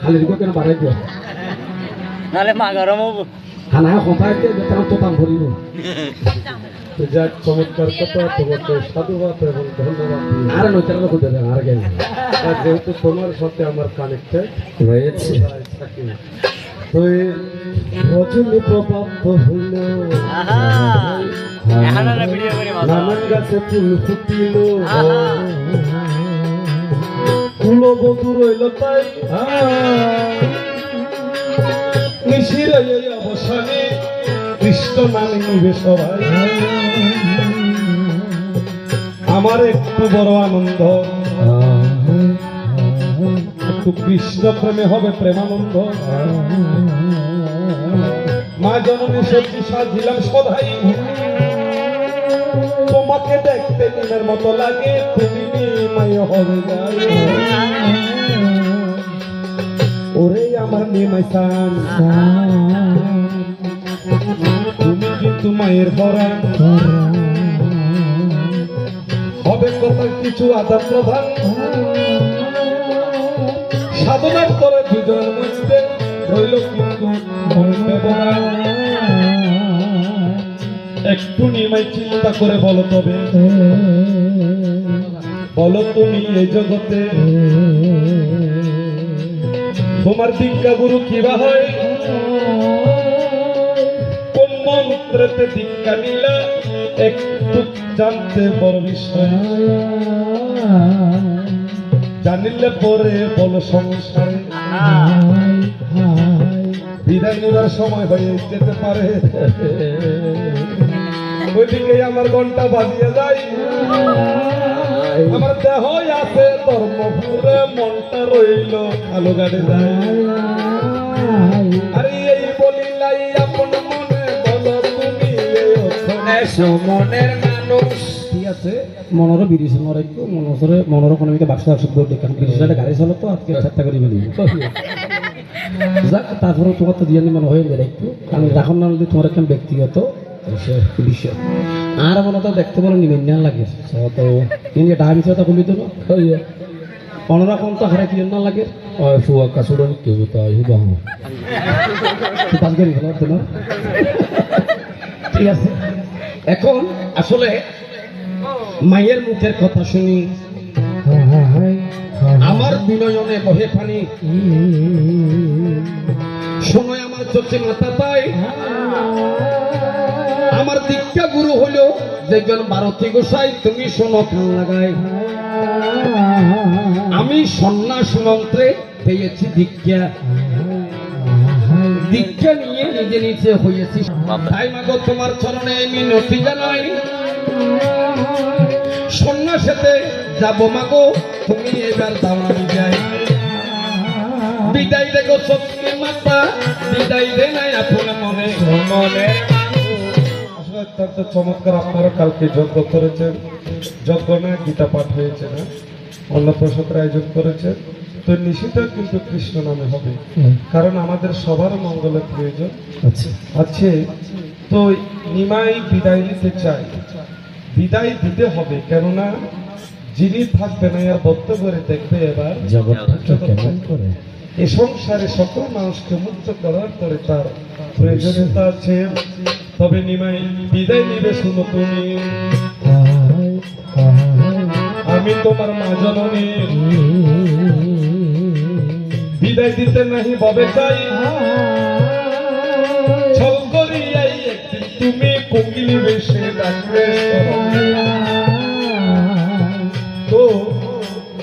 খালি দিকে কেন বাড়াই দিও নাহলে মা গরম হব। খানা সদায় দিয়ে বেতন তো ভরিব যাক চমৎকার কথা তোমাকে সাধুবাদ এবং ধন্যবাদ। আর নৈতার লোক দেবে আর গেল যেহেতু তোমার সাথে আমার কানেক্টেড রয়েছে। থাকি তো রজনী হইল নানান গাছে ফুল ফুটিল। কুল বধু রইল তাই। অবসানে কৃষ্ণ নামে নিবে সবাই। আমার একটু বড় আনন্দ। কৃষ্ণ প্রেমে হবে প্রেমানন্দ। মা জননী সত্যি সাজিলাম সদাই। তোমাকে দেখতে নিমের মতো লাগে, তুমি নিমাই হবে ওরে আমার নিমাই সান, তুমি কিন্তু মায়ের ভরা হবে কত কিছু আদান প্রধান সাধনার করে দুজন মধ্যে রইল কিন্তু ব্যবধান। একটু চিন্তা করে বলো তবে। বলো তুমি এই জগতে। তোমার দীক্ষা গুরু কিবা হয়? কোন মন্ত্রেতে দীক্ষা নিলা একটু জানতে বড় বিষয় জানিলে পরে বলো সংসারে। বিদায় নেবার সময় হয়ে যেতে পারে। ওইদিকে আমার ঘণ্টা বাজিয়ে যায়। আমার দেহ আছে ধর্মপুরে মনটা রইল আলো গাড়ি যায়। আরে এই বলিলাই আপন মনে বলো তুমি সুমনের মানুষ। ঠিক আছে? মনর বাক্স দেখান বিরিশ গাড়ি চলো তো আজকে চেষ্টা করি বলি যাক তারপরে তোমার তো দিয়ে মনে হয়ে যাবে একটু। আমি রাখন না যদি তোমার ব্যক্তিগত। আর মনে তো দেখতে বলো নিবেন লাগে কিন্তু বিষয় তো খুলি তো হারে কি না লাগে ফুয়া পাঁচ গাড়ি ভালো তোমার ঠিক আছে এখন আসলে মায়ের মুখের কথা শুনি আমার বিনয়নে বহে পানি সময় আমার চোখে মাথা পায় দীক্ষা গুরু হলো যেজন ভারতী গোসাই, তুমি শোনো কান লাগাই আমি সন্ন্যাস মন্ত্রে পেয়েছি দীক্ষা। দীক্ষা নিয়ে নিজে নিজে হয়েছি। তাই মাগো তোমার চরণে আমি নথি জানাই। সন্ন্যাসেতে যাব মাগো, তুমি এবার দাও যাই। বিদায় দেখো সত্যি মাতা, বিদায় দে নাই আপন মনে। মনে অত্যন্ত চমৎকার আপনারা কালকে যজ্ঞ করেছেন। যজ্ঞ না গীতা পাঠ হয়েছে না। অন্নপ্রসাদের আয়োজন করেছেন। তো নিশিতা কিন্তু কৃষ্ণ নামে হবে। কারণ আমাদের সবার মঙ্গলের প্রয়োজন। আচ্ছা। আছে। তো নিমাই বিদায় নিতে চাই। বিদায় দিতে হবে। কেননা যিনি থাকবে না আর বদ্ধ করে দেখবে এবার এ সংসারে সকল মানুষকে মুক্ত করার পরে তার প্রয়োজনীয়তা আছে। তবে নিমাই, বিদায় নিবে শুনো তুমি আমি তোমার মা জননী। বিদায় দিতে নাহি ববে চাই। ছল করিয়াই তুমি কোকিল বেশে ডাকবে তো,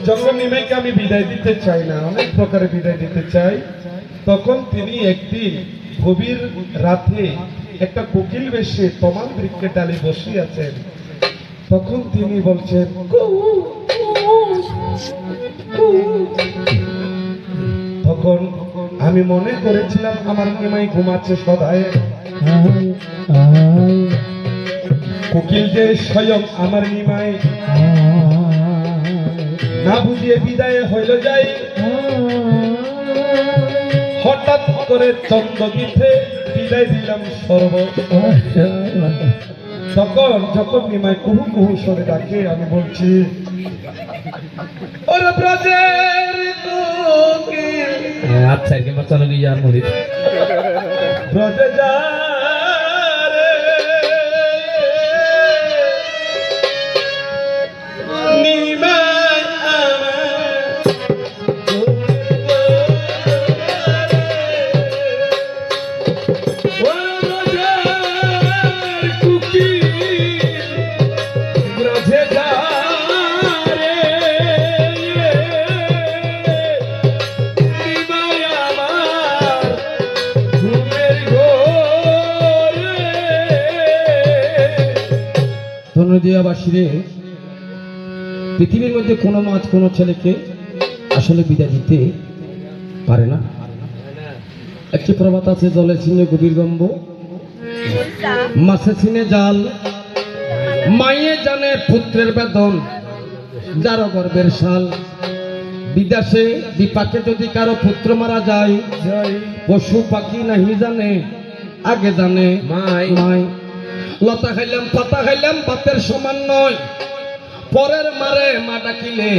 যখন নিমাইকে আমি বিদায় দিতে চাই না, অনেক প্রকারে বিদায় দিতে চাই, তখন তিনি একদিন গভীর রাতে একটা কোকিল বেশে তমাল বৃক্ষের ডালে বসে আছেন। তখন তিনি বলছেন। তখন আমি মনে করেছিলাম আমার নিমাই ঘুমাচ্ছে সদায়। কোকিল যে স্বয়ং আমার নিমাই না বুঝিয়ে বিদায় হইল যাই। হঠাৎ করে চন্দ্রগীতে বিদায় দিলাম সর্ব। তখন যখন নিমায় কুহু কুহু সরে ডাকে আমি বলছি ওরে ব্রজের কোকিল আচ্ছা একেবারে চলো গিয়ে আর ব্রজে যা ধন্যদিয়াবাসীরে পৃথিবীর মধ্যে কোনো মাছ কোনো ছেলেকে আসলে বিদায় দিতে পারে না। একটি প্রবাদ আছে জলে ছিনে গভীর গম্ব মাছে ছিনে জাল মাইয়ে জানে পুত্রের বেদন যারো গর্বের শাল। বিদেশে বিপাকে যদি কারও পুত্র মারা যায়। পশু পাখি নাহি জানে আগে জানে মাই। মাই। লতা খাইলাম, পাতা খাইলাম, পাতের সমান নয়। পরের মারে মা ডাকিলে,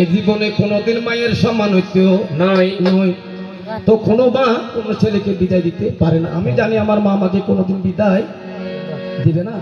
এই জীবনে কোনোদিন মায়ের সমান হইতেও নাই, নয়। তো কোনো মা কোনো ছেলেকে বিদায় দিতে পারে না। আমি জানি আমার মা আমাকে কোনোদিন বিদায় দিবে না।